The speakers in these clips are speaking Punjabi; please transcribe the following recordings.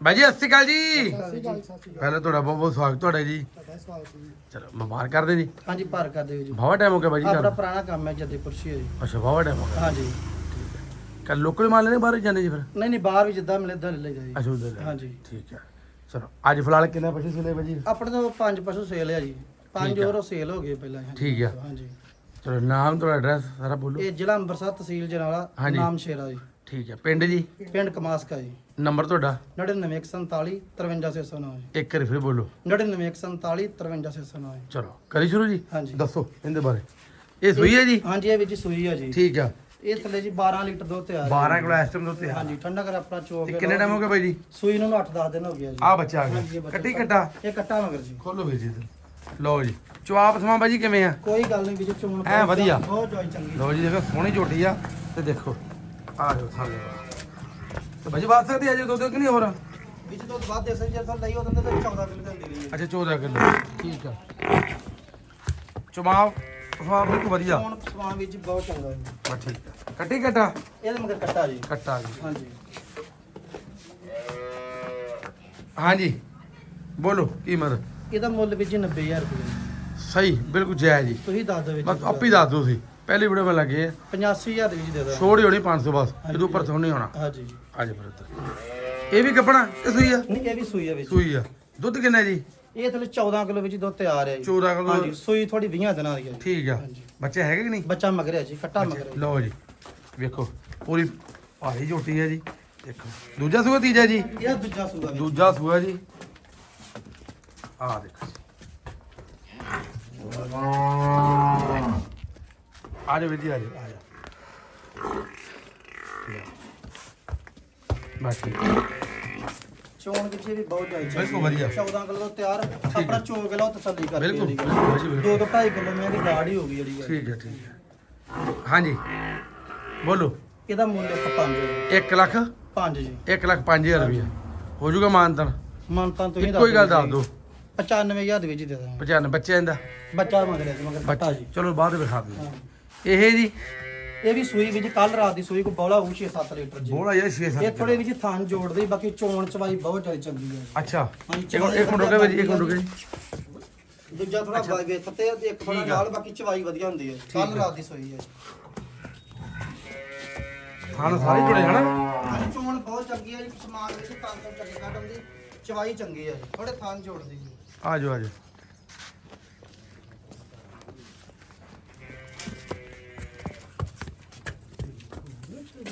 ਬਾਈ ਜੀ ਸਤਿ ਸ਼੍ਰੀ ਅਕਾਲ ਜੀ। ਸਤਿ ਸ਼੍ਰੀ ਅਕਾਲ ਸਤਿ ਸ਼੍ਰੀ ਪਹਿਲਾਂ ਤੁਹਾਡਾ ਬਹੁਤ ਬਹੁਤ ਸਵਾਗਤ ਤੁਹਾਡਾ ਜੀ। ਤੁਹਾਡਾ ਸਵਾਗਤ ਹੈ ਜੀ। ਚਲੋ ਮੁਬਾਰਕ ਕਰਦੇ ਜੀ ਹਾਂਜੀ ਭਾਰ ਕਰਦੇ ਜੀ। ਬਾਵਾ ਟਾਈਮ ਹੋ ਗਿਆ ਬਾਈ ਜੀ ਆਪਣਾ ਪੁਰਾਣਾ ਕੰਮ ਹੈ ਜੱਦੇਪੁਰ ਸੀ ਜੀ ਅੱਛਾ ਬਾਵਾ ਟਾਈਮ ਹੋ ਗਿਆ। ਹਾਂਜੀ। ਕੱਲ ਲੋਕਲ ਮਾਲ ਲੈਣੇ ਬਾਹਰ ਹੀ ਜਾਂਦੇ ਜੀ ਫਿਰ? ਨਹੀਂ ਨਹੀਂ ਬਾਹਰ ਵੀ ਜਿੱਦਾਂ ਮਿਲੇ ਦਰ ਲੈ ਜਾਈ ਅੱਛਾ ਉਧਰ ਹਾਂਜੀ। ਠੀਕ ਹੈ। ਚਲੋ ਅੱਜ ਫਿਲਹਾਲ ਕਿੰਨੇ ਪਸ਼ੂ ਸਿਲੇ ਬਾਈ ਜੀ? ਆਪਣੇ ਤੋਂ ਪੰਜ ਪਸ਼ੂ ਸੇਲ ਆ ਜੀ। ਪੰਜ। ਹੋਰ ਸੇਲ ਹੋ ਗਏ ਪਹਿਲਾਂ। ਠੀਕ ਆ। ਹਾਂਜੀ। ਚਲੋ ਨਾਮ ਤੁਹਾਡਾ ਐਡਰੈਸ ਸਾਰਾ ਬੋਲੋ। ਇਹ ਜ਼ਿਲ੍ਹਾ ਅੰਮ੍ਰਿਤਸਰ ਤਹਿਸੀਲ ਜਨਾਲਾ ਹਾਂਜੀ। ਨਾਮ ਸ਼ੇਰਾ ਜੀ। ਠੀਕ ਹੈ ਪਿੰਡ ਜੀ? ਪਿੰਡ ਕਮਾਸਕਾ ਜੀ। ਨੰਬਰ ਤੁਹਾਡਾ? 99147 53609 ਜੀ। ਇੱਕ ਵਾਰੀ ਫਿਰ ਬੋਲੋ। 99147 53609 ਜੀ। ਚਲੋ ਕਰੀ ਸ਼ੁਰੂ ਜੀ? ਹਾਂਜੀ। ਦੱਸੋ ਇਹਦੇ ਬਾਰੇ। ਇਹ ਸੂਈ ਹੈ ਜੀ? ਹਾਂਜੀ ਇਹ ਵਿੱਚ ਸੂਈ ਆ ਜੀ। ਠੀਕ ਆ। ਇਹ ਥੱਲੇ ਜੀ 12 ਲੀਟਰ ਦੁੱਧ ਤਿਆਰ 12 ਕਿਲੋ ਇਸ ਟਾਈਮ ਆ। ਹਾਂਜੀ ਠੰਡਾ ਕਰ ਆਪਣਾ ਚੋਕ ਤੇ ਕਿੰਨੇ ਟਾਈਮ ਹੋ ਗਿਆ ਬਾਈ ਜੀ? ਸੂਈ ਨੂੰ 8-10 ਦਿਨ ਹੋ ਗਿਆ ਜੀ। ਆ ਬੱਚਾ ਆ ਹਾਂਜੀ, ਗਿਆ ਬੱਚਾ ਕੱਟੀ ਕੱਟਾ? ਇਹ ਕੱਟਾ ਮਗਰ ਜੀ। ਖੋਲੋ ਵੀਰ ਜੀ ਇੱਧਰ। ਲਓ ਜੀ। ਚੁਆਪ ਸਮਾਂ ਬਾਈ ਜੀ ਕਿਵੇਂ ਆ? ਕੋਈ ਗੱਲ ਨਹੀਂ ਵਿੱਚ ਚੋਣ ਐਂ ਵਧੀਆ। ਬਹੁਤ ਜੋਈ ਚੰਗੀ। ਲਓ ਜੀ ਦੇਖੋ ਸੋਹਣੀ ਝੋਟੀ ਆ। ਤੇ ਦੇਖੋ। ਆ ਜਾਓ ਥੱਲੇ ਤੇ ਬਾਜੀ ਬਾਤ ਸਕਦੀ ਆ ਜੇ ਦੁੱਧ ਕਿ ਨਹੀਂ ਹੋਰ? ਵਿੱਚ ਤੋਂ ਬਾਅਦ ਦੇ ਸਹੀ ਜਰ ਲਈ ਉਹਦੇ ਤੇ 14 ਕਿਲੋ ਦਿੰਦੀ ਰਹੀ ਅੱਛਾ 14 ਕਿਲੋ। ਠੀਕ ਆ। ਚੁਮਾਵ ਸਮਾਂ ਬਿਲਕੁਲ ਵਧੀਆ। ਚੋਣ ਸਵਾਨ ਵਿੱਚ ਬਹੁਤ ਚੰਗਾ ਹੈ ਬਸ ਠੀਕ ਆ। ਕੱਟੀ ਕੱਟਾ? ਇਹਦੇ ਮਗਰ ਕੱਟਾ ਜੀ। ਕੱਟਾ ਜੀ। ਹਾਂਜੀ। ਹਾਂਜੀ। ਬੋਲੋ ਕੀਮਤ ਇਹਦਾ ਮੁੱਲ ਵਿੱਚ 90000 ਰੁਪਏ। ਸਹੀ ਬਿਲਕੁਲ ਜਾਇਜ਼ ਜੀ। ਤੁਸੀਂ ਦੱਸ ਦਿਓ ਵਿੱਚ। ਬਸ ਆਪੀ ਦੱਸ ਦਿਓ ਸੀ ਪਹਿਲੀ ਵੀਡੀਓ ਮੈਂ ਲੱਗੇ 85000 ਦੇ ਵਿੱਚ ਦੇ ਦਾਂ ਛੋੜ ਹੋਣੀ 500 ਬਸ। ਇਹਦੇ ਉੱਪਰ ਤੋਂ ਨਹੀਂ ਹੋਣਾ। ਹਾਂਜੀ। ਆ ਜਾ ਫਿਰ ਇੱਧਰ। ਇਹ ਵੀ ਕੱਪਣਾ ਕਿ ਸੂਈ ਆ? ਨਹੀਂ ਇਹ ਵੀ ਸੂਈ ਆ ਵਿੱਚ ਸੂਈ ਆ। ਦੁੱਧ ਕਿੰਨਾ ਜੀ? ਇਹ ਥੱਲੇ 14 ਕਿਲੋ ਵਿੱਚ ਦੁੱਧ ਤਿਆਰ ਹੈ ਜੀ। 14 ਕਿਲੋ। ਹਾਂਜੀ ਸੂਈ ਥੋੜੀ 20 ਦਿਨਾਂ ਦੀ ਹੈ। ਠੀਕ ਆ। ਬੱਚੇ ਹੈਗੇ ਕਿ ਨਹੀਂ? ਬੱਚਾ ਮਗਰਿਆ ਜੀ ਕੱਟਾ ਮਗਰਿਆ ਲਓ ਜੀ। ਵੇਖੋ ਪੂਰੀ ਭਾਰੀ ਝੋਟੀ ਹੈ ਜੀ। ਦੇਖੋ। ਦੂਜਾ ਸੂਆ ਤੀਜਾ ਜੀ? ਇਹਦਾ ਦੂਜਾ ਸੂਆ ਦੂਜਾ ਸੂਆ ਜੀ। ਆ ਦੇਖੋ ਆ ਜਾ ਵੀਰ ਆ ਜਾ ਆ ਜਾ ਬਸ। ਚੋਣ ਵੀ ਬਹੁਤ ਜਾਈ ਬਿਲਕੁਲ ਵਧੀਆ। 14 ਕਿਲੋ ਤਿਆਰ ਆਪਣਾ ਚੋਕ ਲਓ ਤਸੱਲੀ ਕਰਕੇ ਬਿਲਕੁਲ ਜੀ। ਦੋ ਤੋਂ ਢਾਈ ਕਿਲੋ ਮੈਂ ਦੀ ਗਾੜ ਹੀ ਹੋ ਗਈ ਜਿਹੜੀ। ਠੀਕ ਹੈ ਠੀਕ ਹੈ। ਹਾਂਜੀ। ਬੋਲੋ। ਇਹਦਾ ਮੁੱਲ ਇੱਕ ਪੰਜ ਹੈ ਜੀ। 1 ਲੱਖ? ਪੰਜ ਜੀ। 1 ਲੱਖ 5000 ਰੁਪਏ ਹੋ ਜਾਊਗਾ ਮਾਨਤਨ। ਮਨਤਾਂ ਤੁਸੀਂ ਹੀ ਗੱਲ ਦੱਸ ਦਿਓ। 95000 ਦੇ ਵਿੱਚ ਦੇ ਦਾਂਗੇ। 95 ਬੱਚਿਆਂ ਦਾ। ਬੱਚਾ ਮਗਰ ਹੈ ਜੀ ਮਗਰ ਬੱਟਾ ਜੀ। ਚਲੋ ਬਾਅਦ ਵਿੱਚ ਵਿਖਾ ਦਿਓ। ਇਹ ਜੀ? ਇਹ ਵੀ ਸੂਈ ਵਿੱਚ ਕੱਲ ਰਾਤ ਦੀ ਸੂਈ ਕੋ ਬੌਲਾ ਹੋਊ 6-7 ਲੀਟਰ ਜੀ। ਬੋਲਾ ਇਹ 6 ਇਹ ਥੋੜੇ ਵਿੱਚ ਥਾਨ ਜੋੜਦੇ ਬਾਕੀ ਚੋਣ ਚਵਾਈ ਬਹੁਤ ਜ਼ਿਆਦਾ ਚੰਗੀ ਹੈ ਅੱਛਾ। ਹਾਂਜੀ, ਇੱਕ ਮਿੰਟ- ਇੱਕ ਮਿੰਟ ਰੁਕੇ ਭਾਜੀ ਇੱਕ ਮਿੰਟ ਰੁਕੇ ਜੀ। ਦੂਜਾ ਥੋੜਾ ਬਾਗੇ ਤੇ ਇੱਕ ਥੋੜਾ। ਨਾਲ ਬਾਕੀ ਚਵਾਈ ਵਧੀਆ ਹੁੰਦੀ ਹੈ ਕੱਲ। ਰਾਤ ਦੀ ਸੂਈ ਹੈ ਖਾਣ ਸਾਰੇ ਜੁੜੇ ਹਨਾ ਹਾਂਜੀ ਚੋਣ ਬਹੁਤ ਚੰਗੀ ਹੈ ਜੀ। ਸਮਾਨ ਵਿੱਚ ਤਾਂ ਤੋਂ ਚੰਗੀ ਕੱਢ ਹੁੰਦੀ ਚਵਾਈ ਚੰਗੀ ਹੈ ਥੋੜੇ ਥਾਨ ਜੋੜਦੀ ਜੀ। ਆ ਜਾਓ।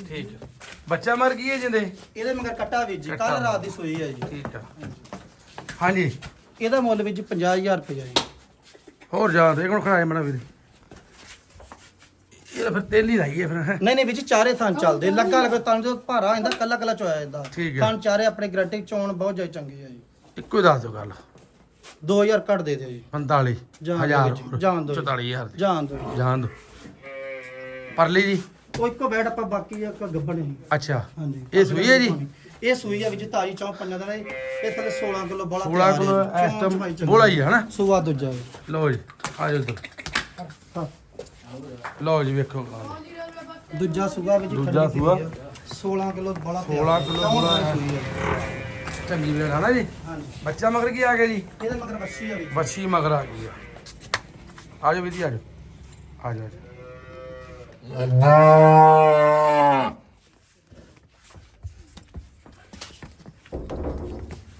ਠੀਕ ਹੈ ਬੱਚਾ ਮਰ ਗਈ ਹੈ ਜਿੰਦੇ? ਇਹਦੇ ਮਗਰ ਕੱਟਾ ਵੀ ਜੀ ਕੱਟਾ। ਕੱਲ ਰਾਤ ਦੀ ਸੂਈ ਹੈ ਜੀ। ਠੀਕ ਆ। ਹਾਂਜੀ। ਇਹਦਾ ਮੁੱਲ ਵਿੱਚ 50000 ਰੁਪਏ ਹੈ ਜੀ। ਹੋਰ ਜਾ ਦੇ ਕੋਣ ਖੜਾਏ ਮਣਾ ਵੀਰ। ਇਹ ਤਾਂ ਫਿਰ ਤੇਲ ਹੀ ਲਾਈਏ ਫਿਰ। ਨਹੀਂ ਨਹੀਂ ਵਿੱਚ ਚਾਰੇ ਥਾਂ ਚੱਲਦੇ। ਲੱਗਾ ਲੱਗਾ ਤਾਂ ਜੋ ਭਾਰਾ ਆਂਦਾ ਕੱਲਾ ਕੱਲਾ ਚੋਇਆ ਜਾਂਦਾ। ਠੀਕ ਹੈ। ਥਾਂ ਚਾਰੇ ਆਪਣੇ ਗਰੰਟੀ ਚੋਣ ਬਹੁਤ ਜ਼ਿਆਦਾ ਚੰਗੀ ਹੈ ਜੀ। ਇੱਕੋ ਹੀ ਦੱਸ ਦਿਓ ਗੱਲ। 2000 ਕੱਢ ਦੇ ਦਿਓ ਜੀ। 45 ਜਾਣ ਦਿਓ ਹਜ਼ਾਰ। ਵਿੱਚ, ਜਾਣ ਦਿਓ। 44000 ਦੀ। ਜਾਣ ਦਿਓ ਜੀ। ਜਾਣ ਪਰਲੀ ਜੀ। ਉਹ ਇੱਕੋ ਬੈਡ ਆਪਾਂ ਬਾਕੀ ਇੱਕ ਗੱਬਣ ਨਹੀਂ ਅੱਛਾ ਹਾਂਜੀ ਇਹ ਸੂਈ ਹੈ ਜੀ? ਇਹ ਸੂਈ ਹੈ ਵਿੱਚ ਤਾਜੀ ਚੌਂ ਪੰਜਾਂ ਦਾ ਇਹ ਥੱਲੇ 16 ਕਿਲੋ ਬੋਲਾ 16 ਕਿਲੋ ਇਸ ਟਾਈਮ ਬੋਲਾ ਹੀ ਹੈ ਹਨਾ ਸੂਆ ਦੂਜਾ ਜੀ। ਲਓ ਜੀ ਆ ਜਾਓ ਇੱਧਰ ਹਾਂ। ਲਓ ਜੀ ਵੇਖੋ ਦੂਜਾ ਸੂਆ ਵਿੱਚ ਦੂਜਾ ਸੂਆ। ਪਈ ਹੈ। 16 ਕਿਲੋ ਬੋਲਾ 16 ਕਿਲੋ ਬੋਲਾ ਹੈ। ਸੂਈ ਹੈ ਚੰਗੀ ਵੇਲ ਹਨਾ ਜੀ ਹਾਂਜੀ ਬੱਚਾ ਮਗਰ ਕੀ ਆ ਗਿਆ ਜੀ ਇਹਦੇ ਮਗਰ ਬੱਸੀ ਹੈ ਵਿੱਚ ਬੱਚੀ ਮਗਰ ਆ ਗਈ ਆ ਆ ਜਾਓ ਵੀਦੀ ਆ ਜਾਓ ਆ ਜਾਓ ਆ ਜਾਓ।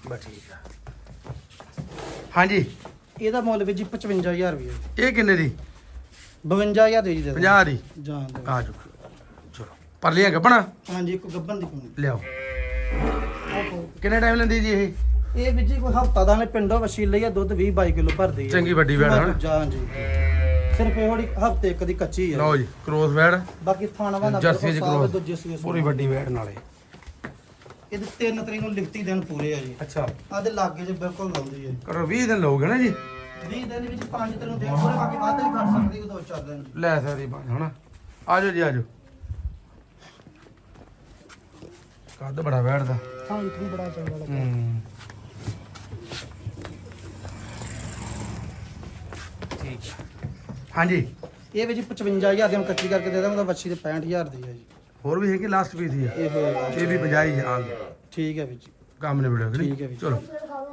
ਬਸ ਠੀਕ ਆ। ਹਾਂਜੀ। ਇਹਦਾ ਮੁੱਲ ਵਿੱਚ ਜੀ 55000 ਰੁਪਏ ਇਹ ਕਿੰਨੇ ਦੀ? 52000 ਦੇ ਜੀ ਦੇ ਦਿਓ। 50 ਦੀ? ਜਾਣ ਦਿਓ। ਆ ਜਾਓ। ਚਲੋ ਪਰਲੀਆਂ ਗੱਪਣਾ ਹਾਂਜੀ ਇੱਕ ਗੱਬਨ ਦੀ ਲਿਆਓ। ਕਿੰਨੇ ਟਾਈਮ ਲੈਂਦੀ ਜੀ ਇਹ? ਇਹ ਵਿੱਚ ਜੀ ਕੋਈ ਹਫਤਾ ਦਾ ਨੇ ਪਿੰਡੋਂ ਵਸੀਲ ਲਈ ਆ ਦੁੱਧ 20 22 ਕਿਲੋ ਭਰਦੀ ਹੈ ਚੰਗੀ ਵੱਡੀ ਹੈ ਨਾ? ਹਾਂ ਜੀ। ਸਿਰਫ ਇਹ ਹੋੜੀ ਹਫ਼ਤੇ ਇੱਕ ਦੀ ਕੱਚੀ ਹੈ ਲਓ ਜੀ ਕ੍ਰੋਸ ਵੈੜ ਬਾਕੀ ਥਾਣਾ ਦਾ ਜਰਸੀ ਚ ਕ੍ਰੋਸ ਦੂਜੇ ਸੂਏ ਪੂਰੀ ਵੱਡੀ ਵੈੜ ਨਾਲੇ। ਇਹਦੇ ਤਿੰਨ ਤਰੀਕ ਨੂੰ ਲਿਖਤੀ ਦਿਨ ਪੂਰੇ ਆ ਜੀ। ਅੱਛਾ। ਆਦੇ ਲਾਗੇ ਜੇ ਬਿਲਕੁਲ ਲਾਉਂਦੀ ਹੈ ਕਰੋ 20 ਦਿਨ ਲਓਗੇ ਨਾ ਜੀ? 20 ਦਿਨ ਵਿੱਚ 5 ਤਰੀਕ ਨੂੰ ਦਿਨ ਪੂਰੇ ਬਾਕੀ ਵੱਧ ਵੀ ਘੱਟ ਸਕਦੀ ਕੋਈ ਦੋ ਚਾਰ ਦਿਨ। ਲੈ ਸਕਦੀ ਬਾਜ ਹਨਾ? ਆ ਜਾਓ ਜੀ ਆ ਜਾਓ। ਕੱਦ ਬੜਾ ਵੈੜ ਦਾ ਹਾਂ ਇਤਨੀ ਬੜਾ ਚੰਗਾ ਲੱਗਾ ਹੂੰ। ਠੀਕ ਹੈ ਹਾਂਜੀ। ਇਹ ਵਿੱਚ 55000 ਦੀ ਹੁਣ ਕੱਚੀ ਕਰਕੇ ਦੇ ਦਾਂਗਾ ਤਾਂ ਬੱਚੀ ਦੇ 65000 ਦੀ ਹੈ ਜੀ। ਹੋਰ ਵੀ ਹੈ ਕਿ ਲਾਸਟ ਪੀਸ ਹੀ ਆ? ਇਹ ਹੋਏਗਾ ਇਹ ਵੀ 50 ਹੀ ਆ ਠੀਕ ਹੈ ਵਿੱਚ ਕੰਮ ਨੇ ਵੀਡੀਓ ਠੀਕ ਹੈ ਵੀਰ। ਚਲੋ।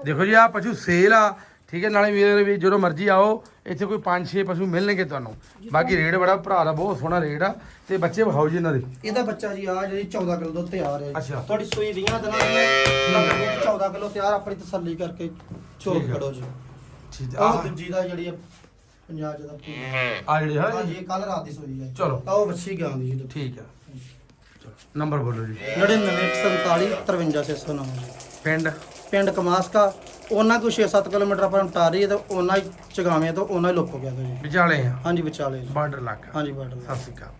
ਦੇਖੋ ਜੀ ਆ ਪਸ਼ੂ ਸੇਲ ਆ। ਠੀਕ ਹੈ ਨਾਲੇ ਵੀਰੇ ਵੀ ਜਦੋਂ ਮਰਜ਼ੀ ਆਓ ਇੱਥੇ ਕੋਈ 5-6 ਪਸ਼ੂ ਮਿਲਣਗੇ ਤੁਹਾਨੂੰ। ਬਾਕੀ ਰੇਟ ਬੜਾ ਭਰਾ ਦਾ ਬਹੁਤ ਸੋਹਣਾ ਰੇਟ ਆ। ਤੇ ਬੱਚੇ ਵਿਖਾਓ ਜੀ ਇਹਨਾਂ ਦੇ। ਇਹਦਾ ਬੱਚਾ ਜੀ ਆ ਜਿਹੜੀ 14 ਕਿਲੋ ਦੁੱਧ ਤਿਆਰ ਹੈ। ਜੀ। ਅੱਛਾ। ਤੁਹਾਡੀ ਸੂਈ 20 ਦਿਨਾਂ ਦੀ ਹੈ। 14 ਕਿਲੋ ਤਿਆਰ ਆਪਣੀ ਤਸੱਲੀ ਕਰਕੇ ਠੀਕ ਹੈ। ਖੜੋ ਜੀ। ਠੀਕ ਆ। ਦੂਜੀ ਦਾ ਜਿਹੜੀ ਹੈ 50 ਜਦਾ ਆ ਜਿਹੜੇ ਹੈ ਹਾਂਜੀ ਇਹ ਕੱਲ ਰਾਤ ਦੀ ਸੂਈ ਹੈ ਚਲੋ। ਤਾਂ ਉਹ ਵੱਛੀ ਗਿਆ ਦੀ ਜੀ ਠੀਕ ਆ। ਚਲੋ ਨੰਬਰ ਬੋਲੋ ਜੀ। 9947 53609 ਪਿੰਡ? ਪਿੰਡ ਕਮਾਸਕਾ। ਉਹਨਾਂ ਕੋ 6-7 ਕਿਲੋਮੀਟਰ ਆਪਾਂ ਹੈ ਤੇ ਉਹਨਾਂ ਹੀ ਚਗਾਵੇਂ ਤੋਂ ਉਹਨਾਂ ਹੀ ਲੁੱਕ ਗਿਆ ਜੀ। ਵਿਚਾਲੇ ਆ? ਹਾਂਜੀ ਵਿਚਾਲੇ। ਬਾਰਡਰ ਇਲਾਕਾ? ਹਾਂਜੀ ਬਾਟਲ ਸਤਿ ਸ਼੍ਰੀ ਅਕਾਲ।